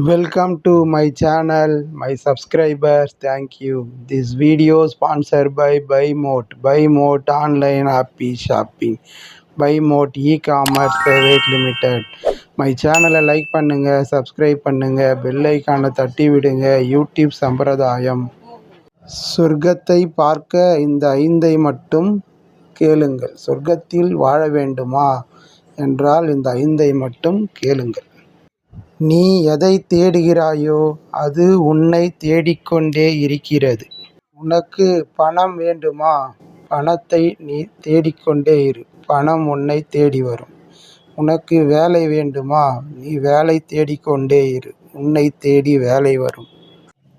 Welcome to my channel, my subscribers. Thank you. This video sponsored by BuyMote. BuyMote online happy shopping. BuyMote e-commerce private limited. My சேனலை like பண்ணுங்க subscribe பண்ணுங்க bell ஐக்கானை தட்டி விடுங்க YouTube சம்பிரதாயம் சொர்க்கத்தை பார்க்க இந்த ஐந்தை மட்டும் கேளுங்கள் சொர்க்கத்தில் வாழ வேண்டுமா என்றால் இந்த ஐந்தை மட்டும் கேளுங்கள் நீ எதை தேடுகிறாயோ அது உன்னை தேடிக்கொண்டே இருக்கிறது. உனக்கு பணம் வேண்டுமா? பணத்தை நீ தேடிக்கொண்டே இரு. பணம் உன்னை தேடி வரும். உனக்கு வேலை வேண்டுமா? நீ வேலை தேடிக்கொண்டே இரு. உன்னை தேடி வேலை வரும்.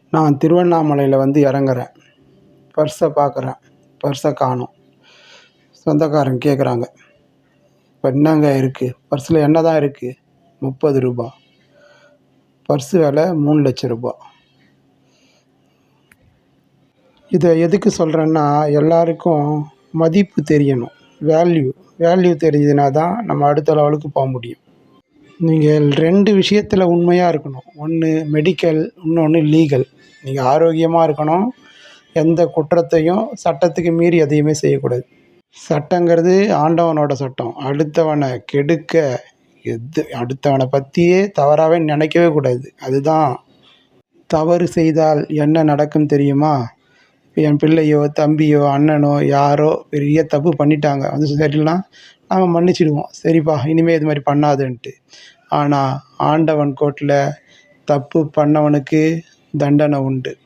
நான் திருவண்ணாமலையில் வந்து இறங்குறேன். பர்ஸை பார்க்குறேன். பர்ஸை காணும். சொந்தக்காரங்க கேட்குறாங்க இப்போ என்னங்க இருக்குது பர்ஸில் என்ன தான் இருக்குது முப்பது ரூபாய் பர்ஸு விலை மூணு லட்ச ரூபா இதை எதுக்கு சொல்கிறேன்னா எல்லாருக்கும் மதிப்பு தெரியணும். வேல்யூ வேல்யூ தெரிஞ்சதுனா தான் நம்ம அடுத்த லெவலுக்கு போக முடியும். நீங்கள் ரெண்டு விஷயத்தில் உண்மையாக இருக்கணும். ஒன்று மெடிக்கல் இன்னொன்று லீகல் நீங்கள் ஆரோக்கியமாக இருக்கணும். எந்த குற்றத்தையும் சட்டத்துக்கு மீறி எதையுமே செய்யக்கூடாது. சட்டங்கிறது ஆண்டவனோட சட்டம். அடுத்தவனை கெடுக்க எது அடுத்தவனை பற்றியே தவறாகவே நினைக்கவே கூடாது. அதுதான் தவறு செய்தால் என்ன நடக்கும் தெரியுமா? என் பிள்ளையோ தம்பியோ அண்ணனோ யாரோ பெரிய தப்பு பண்ணிட்டாங்க. வந்து சொசைட்டிலாம் நம்ம மன்னிச்சிடுவோம். சரிப்பா இனிமேல் இது மாதிரி பண்ணாதுன்ட்டு. ஆனால் ஆண்டவன் கோர்ட்டில் தப்பு பண்ணவனுக்கு தண்டனை உண்டு.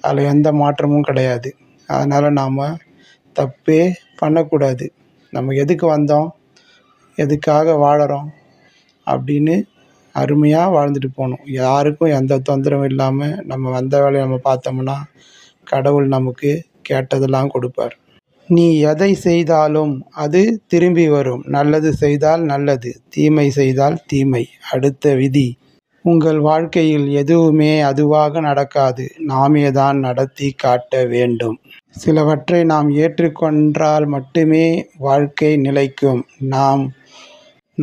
அதில் எந்த மாற்றமும் கிடையாது. அதனால் நாம் தப்பே பண்ணக்கூடாது. நம்ம எதுக்கு வந்தோம்? எதுக்காக வாழறோம்? அப்படின்னு அருமையாக வாழ்ந்துட்டு போகணும் யாருக்கும் எந்த தொந்தரவும் இல்லாமல் நம்ம வந்த வேலையை நம்ம பார்த்தோம்னா கடவுள் நமக்கு கேட்டதெல்லாம் கொடுப்பார். நீ எதை செய்தாலும் அது திரும்பி வரும். நல்லது செய்தால் நல்லது தீமை செய்தால் தீமை. அடுத்த விதி உங்கள் வாழ்க்கையில் எதுவுமே அதுவாக நடக்காது. நாமே தான் நடத்தி காட்ட வேண்டும். சிலவற்றை நாம் ஏற்றுக்கொண்டால் மட்டுமே வாழ்க்கை நிலைக்கும். நாம்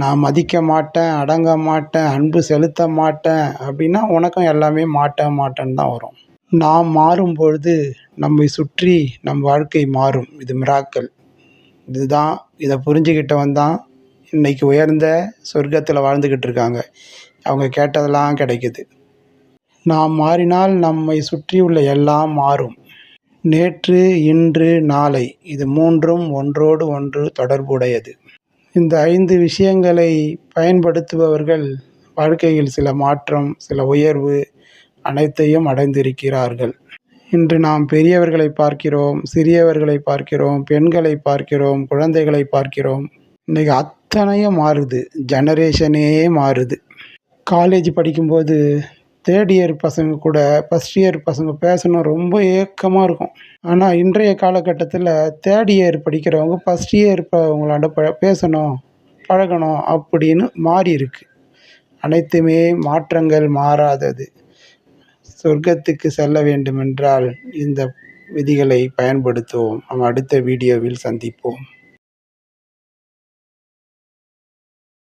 நான் மதிக்க மாட்டேன் அடங்க மாட்டேன் அன்பு செலுத்த மாட்டேன் அப்படின்னா உனக்கும் எல்லாமே மாட்டேன் மாட்டேன்னு தான் வரும். நாம் மாறும் பொழுது நம்மை சுற்றி நம் வாழ்க்கை மாறும். இது மிராக்கள். இதுதான் இதை புரிஞ்சுக்கிட்டவன் தான் இன்றைக்கி உயர்ந்த சொர்க்கத்தில் வாழ்ந்துக்கிட்டு இருக்காங்க. அவங்க கேட்டதெல்லாம் கிடைக்குது. நாம் மாறினால் நம்மை சுற்றி உள்ள எல்லாம் மாறும். நேற்று இன்று நாளை. இது மூன்றும் ஒன்றோடு ஒன்று தொடர்புடையது. இந்த ஐந்து விஷயங்களை பயன்படுத்துபவர்கள் வாழ்க்கையில் சில மாற்றம் சில உயர்வு அனைத்தையும் அடைந்திருக்கிறார்கள். இன்று நாம் பெரியவர்களை பார்க்கிறோம் சிறியவர்களை பார்க்கிறோம் பெண்களை பார்க்கிறோம் குழந்தைகளை பார்க்கிறோம். இன்றைக்கி அத்தனையும் மாறுது. ஜெனரேஷனே மாறுது. காலேஜ் படிக்கும்போது தேர்ட் இயர் பசங்க கூட ஃபஸ்ட் இயர் பசங்க பேசணும் ரொம்ப ஏக்கமாக இருக்கும். ஆனால் இன்றைய காலகட்டத்தில் தேர்ட் இயர் படிக்கிறவங்க ஃபஸ்ட் இயர் அவங்களாண்ட ப பேசணும் பழகணும் அப்படின்னு மாறி இருக்கு. அனைத்துமே மாற்றங்கள் மாறாதது. சொர்க்கத்துக்கு செல்ல வேண்டுமென்றால் இந்த விதிகளை பயன்படுத்துவோம். நம்ம அடுத்த வீடியோவில் சந்திப்போம்.